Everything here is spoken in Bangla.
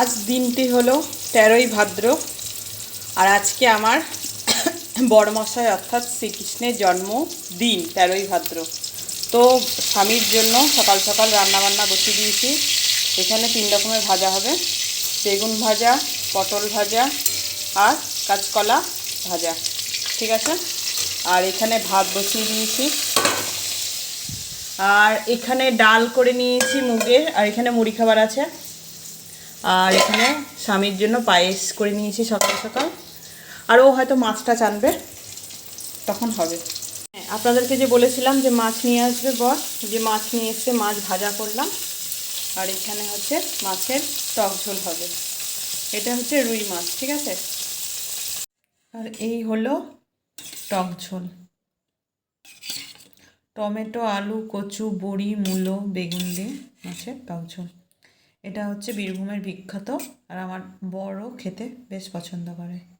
আজ দিনটি হলো তেরোই ভাদ্র, আর আজকে আমার বড়মশাই অর্থাৎ শ্রীকৃষ্ণের জন্মদিন, তেরোই ভাদ্র। তো স্বামীর জন্য সকাল সকাল রান্নাবান্না বসিয়ে দিয়েছি। এখানে তিন রকমের ভাজা হবে। বেগুন ভাজা, পটল ভাজা আর কাঁচকলা ভাজা। ঠিক আছে? আর এখানে ভাত বসিয়ে দিয়েছি। আর এখানে ডাল করে নিয়েছি মুগের, আর এখানে মুড়ি খাবার আছে। আর এখানে স্বামীর জন্য পায়েস করে নিয়েছি সকাল সকাল। আর ও হয়তো মাছটা চানবে। তখন হবে। হ্যাঁ, আপনাদেরকে যে বলেছিলাম যে মাছ নিয়ে আসবে বর যে মাছ নিয়ে এসে মাছ ভাজা করলাম। আর এখানে হচ্ছে মাছের টক ঝোল হবে। এটা হচ্ছে রুই মাছ ঠিক আছে? আর এই হলো টক ঝোল। টমেটো আলু কচু বড়ি মূলো বেগুন দিয়ে মাছের টক ঝোল। এটা হচ্ছে বীরভূমের বিখ্যাত আর আমার বড় খেতে বেশ পছন্দ করে।